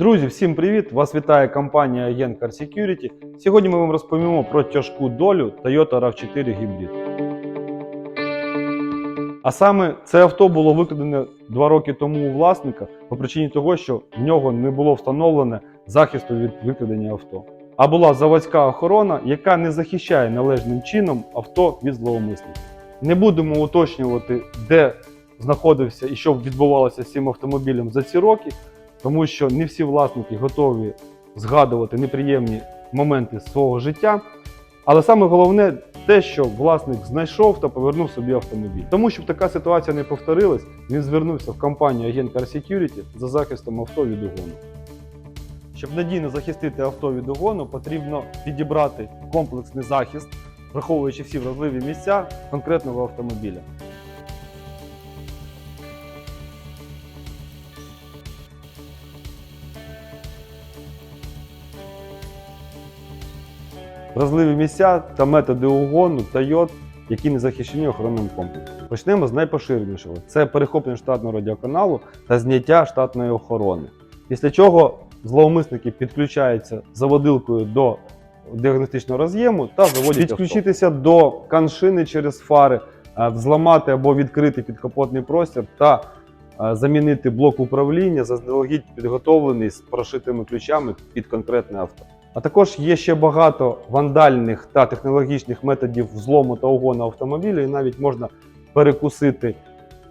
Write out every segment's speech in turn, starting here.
Друзі, всім привіт! Вас вітає компанія Yen Car Security. Сьогодні ми вам розповімо про тяжку долю Toyota RAV4 Hybrid. А саме це авто було викрадене два роки тому у власника по причині того, що в нього не було встановлено захисту від викрадення авто. А була заводська охорона, яка не захищає належним чином авто від зловмисників. Не будемо уточнювати, де знаходився і що відбувалося з цим автомобілем за ці роки, тому що не всі власники готові згадувати неприємні моменти свого життя. Але саме головне те, що власник знайшов та повернув собі автомобіль. Тому щоб така ситуація не повторилась, він звернувся в компанію Agent Car Security за захистом авто від угону. Щоб надійно захистити авто від угону, потрібно підібрати комплексний захист, враховуючи всі вразливі місця конкретного автомобіля. Вразливі місця та методи угону та йод, які не захищені охоронним комплексом. Почнемо з найпоширенішого: це перехоплення штатного радіоканалу та зняття штатної охорони. Після чого зловмисники підключаються заводилкою до діагностичного роз'єму та заводять підключитися до каншини через фари, взламати або відкрити підкапотний простір та замінити блок управління заздалегідь підготовлений з прошитими ключами під конкретне авто. А також є ще багато вандальних та технологічних методів взлому та угону автомобіля, і навіть можна перекусити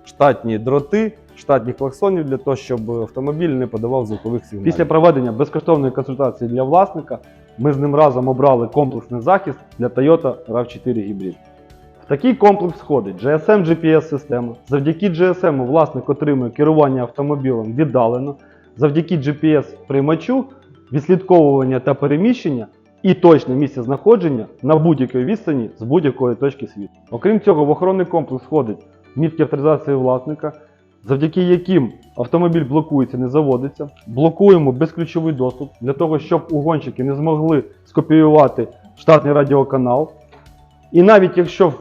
штатні дроти, штатні клаксонів для того, щоб автомобіль не подавав звукових сигналів. Після проведення безкоштовної консультації для власника ми з ним разом обрали комплексний захист для Toyota RAV4 Hybrid. В такий комплекс входить GSM GPS-система. Завдяки GSM власник отримує керування автомобілем віддалено. Завдяки GPS-приймачу відслідковування та переміщення і точне місце знаходження на будь-якій відстані з будь-якої точки світу. Окрім цього, в охоронний комплекс входить мітки авторизації власника, завдяки яким автомобіль блокується, не заводиться. Блокуємо безключовий доступ для того, щоб угонщики не змогли скопіювати штатний радіоканал. І навіть якщо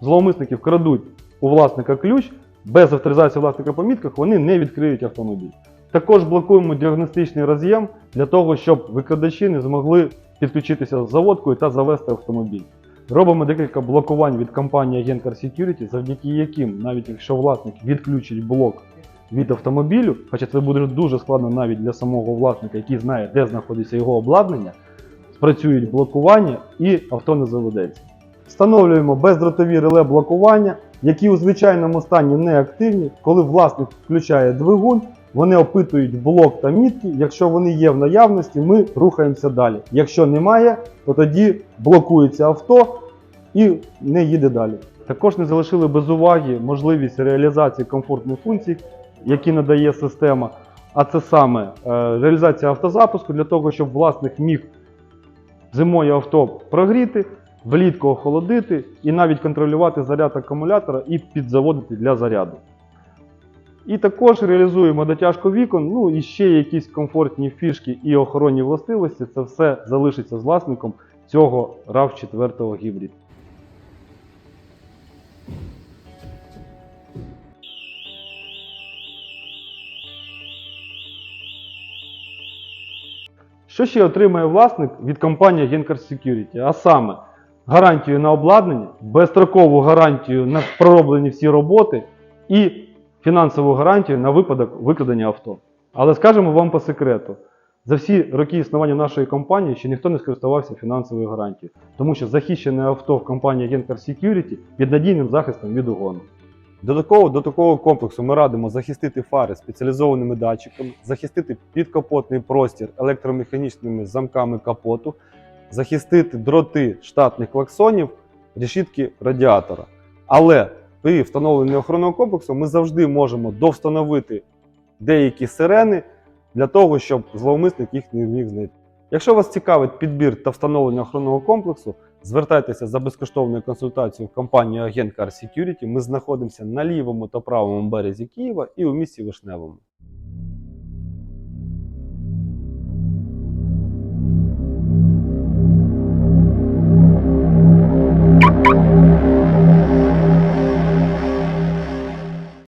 зловмисники вкрадуть у власника ключ, без авторизації власника по мітках вони не відкриють автомобіль. Також блокуємо діагностичний роз'єм для того, щоб викрадачі не змогли підключитися з заводкою та завести автомобіль. Робимо декілька блокувань від компанії Agent Security, завдяки яким, навіть якщо власник відключить блок від автомобілю, хоча це буде дуже складно навіть для самого власника, який знає, де знаходиться його обладнання, спрацюють блокування і авто не заведеться. Встановлюємо бездротові реле блокування, які у звичайному стані не активні. Коли власник включає двигун, вони опитують блок та мітки. Якщо вони є в наявності, ми рухаємося далі. Якщо немає, то тоді блокується авто і не їде далі. Також не залишили без уваги можливість реалізації комфортних функцій, які надає система. А це саме е, реалізація автозапуску для того, щоб власник міг зимою авто прогріти, влітку охолодити і навіть контролювати заряд акумулятора і підзаводити для заряду. І також реалізуємо дотяжку вікон, ну і ще якісь комфортні фішки і охоронні властивості. Це все залишиться з власником цього RAV4 Hybrid. Що ще отримає власник від компанії Gencard Security? А саме гарантію на обладнання, безстрокову гарантію на пророблені всі роботи і фінансову гарантію на випадок викрадення авто. Але скажемо вам по секрету: за всі роки існування нашої компанії ще ніхто не скористувався фінансовою гарантією, тому що захищене авто в компанії Gencard Security під надійним захистом від угону. Додатково до такого комплексу ми радимо захистити фари спеціалізованими датчиками, захистити підкапотний простір електромеханічними замками капоту, захистити дроти штатних клаксонів, решітки радіатора. Але при встановленні охоронного комплексу ми завжди можемо довстановити деякі сирени для того, щоб зловмисник їх не міг знайти. Якщо вас цікавить підбір та встановлення охоронного комплексу, звертайтеся за безкоштовною консультацією в компанію Агент Car Security. Ми знаходимося на лівому та правому березі Києва і у місті Вишневому.